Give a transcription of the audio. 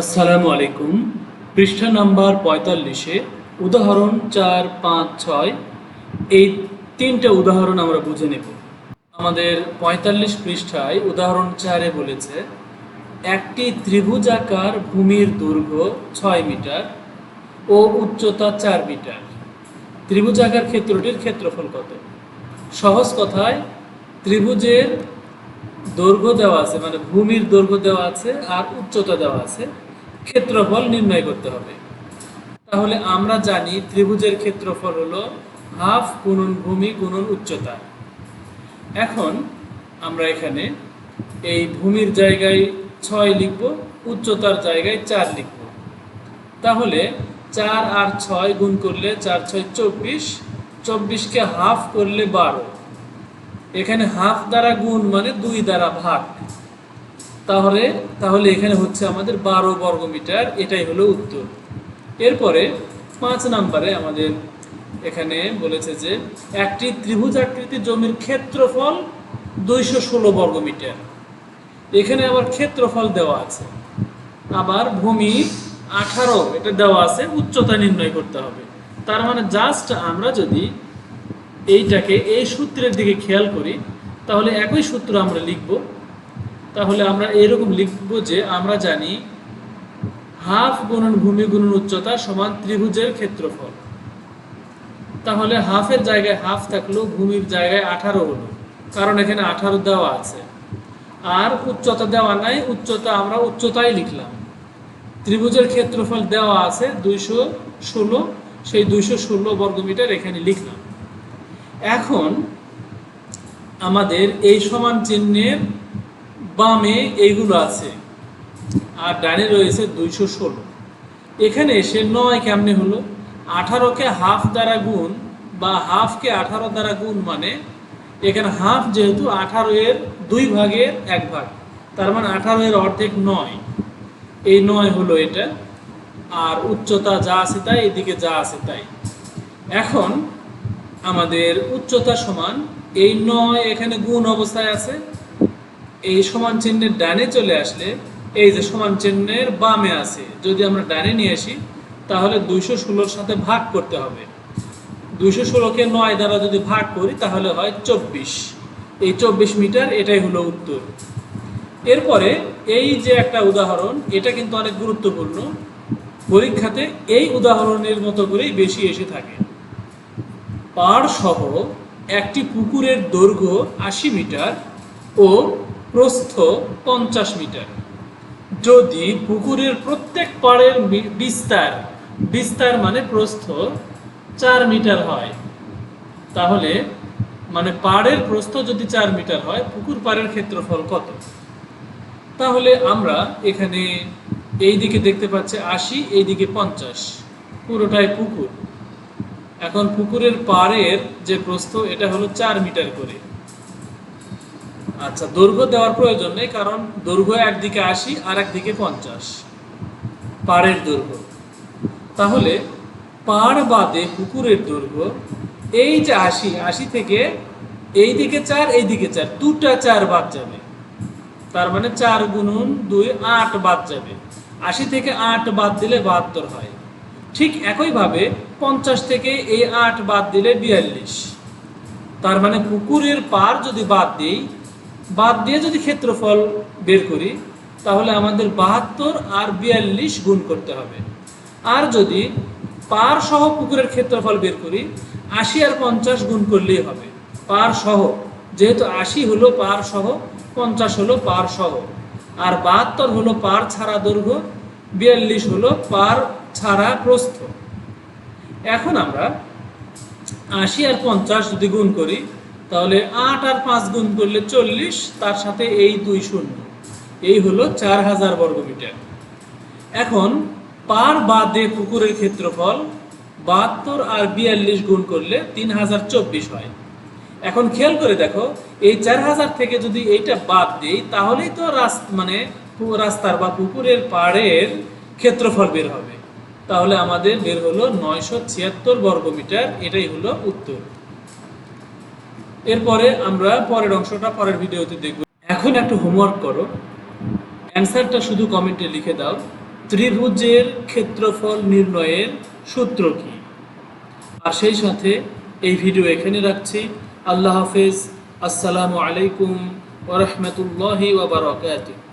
আসসালামু আলাইকুম। পৃষ্ঠা নাম্বার পঁয়তাল্লিশে উদাহরণ চার, পাঁচ, ছয়। এই তিনটা উদাহরণ আমরা বুঝে নেব। আমাদের পঁয়তাল্লিশ পৃষ্ঠায় উদাহরণ চারে বলেছে, একটি ত্রিভুজাকার ভূমির দৈর্ঘ্য ছয় মিটার ও উচ্চতা চার মিটার। ত্রিভুজাকার ক্ষেত্রটির ক্ষেত্রফল কত? সহজ কথায়, ত্রিভুজের দৈর্ঘ্য দেওয়া আছে মানে ভূমির দৈর্ঘ্য দেওয়া আছে আর উচ্চতা দেওয়া আছে। ক্ষেত্রফল নির্ণয় করতে হবে। তাহলে আমরা জানি ত্রিভুজের ক্ষেত্রফল হলো হাফ গুণন ভূমি গুণন উচ্চতা। এখন আমরা এখানে এই ভূমির জায়গায় ছয় লিখব, উচ্চতার জায়গায় চার লিখব। তাহলে চার আর ছয় গুণ করলে চার ছয় চব্বিশ, চব্বিশকে হাফ করলে বারো। এখানে হাফ দ্বারা গুণ মানে দুই দ্বারা ভাগ। তাহলে তাহলে এখানে হচ্ছে আমাদের বারো বর্গ মিটার এটাই হলো উত্তর। এরপরে পাঁচ নাম্বারে আমাদের এখানে বলেছে যে, একটি ত্রিভুজ আকৃতির জমির ক্ষেত্রফল দুইশো ষোলো বর্গ মিটার এখানে আবার ক্ষেত্রফল দেওয়া আছে। আবার ভূমি আঠারো, এটা দেওয়া আছে, উচ্চতা নির্ণয় করতে হবে। তার মানে জাস্ট আমরা যদি এইটাকে এই সূত্রের দিকে খেয়াল করি, তাহলে একই সূত্র আমরা লিখব তাহলে আমরা এরকম লিখব যে আমরা জানি হাফ গুণন ভূমি গুণন উচ্চতা সমান ত্রিভুজের ক্ষেত্রফল। তাহলে হাফের জায়গায় হাফ থাকল ভূমির জায়গায় আঠারো হলো, কারণ এখানে আঠারো দেওয়া আছে। আর উচ্চতা দেওয়া নাই, উচ্চতা আমরা উচ্চতাই লিখলাম। ত্রিভুজের ক্ষেত্রফল দেওয়া আছে দুইশো ষোলো, সেই দুইশো ষোলো বর্গমিটার এখানে লিখলাম। এখন আমাদের এই সমান চিহ্নের বামে এইগুলো আছে। আর ডানে রয়েছে দুইশো ষোলো। এখানে এসে নয় কেমনে হলো? আঠারোকে হাফ দ্বারা গুণ বা হাফকে আঠারো দ্বারা গুণ মানে এখানে হাফ যেহেতু আঠারো এর দুই ভাগের এক ভাগ, তার মানে আঠারো এর অর্ধেক নয়। এই নয় হলো এটা। আর উচ্চতা যা আছে তাই, এদিকে যা আছে তাই। এখন আমাদের উচ্চতা সমান এই নয় এখানে গুণ অবস্থায় আছে। এই সমান চিহ্নের ডানে চলে আসলে এই যে সমান চিহ্নের বামে আছে, যদি আমরা ডানে নিয়ে আসি, তাহলে দুইশো ষোলোর সাথে ভাগ করতে হবে। দুইশো ষোলোকে নয় দ্বারা যদি ভাগ করি, তাহলে হয় চব্বিশ। এই চব্বিশ মিটার, এটাই হলো উত্তর। এরপরে এই যে একটা উদাহরণ, এটা কিন্তু অনেক গুরুত্বপূর্ণ। পরীক্ষাতে এই উদাহরণের মতো করেই বেশি এসে থাকে। পাড় সহ একটি পুকুরের দৈর্ঘ্য আশি মিটার ও প্রস্থ পঞ্চাশ মিটার। যদি পুকুরের প্রত্যেক পাড়ের বিস্তার বিস্তার মানে প্রস্থ চার মিটার হয়। তাহলে মানে পাড়ের প্রস্থ যদি চার মিটার হয়, পুকুর পাড়ের ক্ষেত্রফল কত? তাহলে আমরা এখানে এই দিকে দেখতে পাচ্ছি আশি, এই দিকে পঞ্চাশ। পুরোটাই পুকুর। এখন পুকুরের পাড়ের যে প্রস্থ, এটা হলো চার মিটার করে। আচ্ছা দৈর্ঘ্য দেওয়ার প্রয়োজন নেই, কারণ দৈর্ঘ্য একদিকে আশি আর একদিকে পঞ্চাশ। পাড়ের দৈর্ঘ্য। তাহলে পাড় বাদে পুকুরের দৈর্ঘ্য, এই যে আশি আশি থেকে এই দিকে চার এই দিকে চার, দুটা চার বাদ যাবে। তার মানে চার গুণন দুই, আট বাদ যাবে। আশি থেকে আট বাদ দিলে বাহাত্তর হয়। ঠিক একইভাবে পঞ্চাশ থেকে এই আট বাদ দিলে বিয়াল্লিশ। তার মানে পুকুরের পার যদি বাদ দিই বাদ দিয়ে যদি ক্ষেত্রফল বের করি, তাহলে আমাদের বাহাত্তর আর বিয়াল্লিশ গুণ করতে হবে। আর যদি পার সহ পুকুরের ক্ষেত্রফল বের করি, আশি আর পঞ্চাশ গুণ করলেই হবে। পার সহ, যেহেতু আশি হলো পার সহ, পঞ্চাশ হলো পার সহ। আর বাহাত্তর হলো পার ছাড়া দৈর্ঘ্য, বিয়াল্লিশ হলো পার ছাড়া প্রস্থ। এখন আমরা আশি আর পঞ্চাশ যদি গুণ করি তাহলে আট আর পাঁচ গুণ করলে চল্লিশ, তার সাথে এই দুই শূন্য। এই হলো চার হাজার বর্গমিটার। এখন পার বাদে পুকুরের ক্ষেত্রফল বাহাত্তর আর বিয়াল্লিশ গুণ করলে তিন হাজার চব্বিশ হয়। এখন খেয়াল করে দেখো, এই চার হাজার থেকে যদি এইটা বাদ দিই, তাহলেই তো রাস্তা মানে রাস্তার বা পুকুরের পাড়ের ক্ষেত্রফল বের হবে। তাহলে আমাদের বের হলো নয়শো ছিয়াত্তর বর্গমিটার, এটাই হলো উত্তর। এরপরে আমরা পরের অংশটা পরের ভিডিওতে দেখব। এখন একটু হোমওয়ার্ক করো। অ্যান্সারটা শুধু কমেন্টে লিখে দাও। ত্রিভুজের ক্ষেত্রফল নির্ণয়ের সূত্র কি? আর সেই সাথে এই ভিডিও এখানে রাখছি। আল্লাহ হাফেজ। আসসালামু আলাইকুম ওরহমতুল্লাহি ওবরাকাতুহ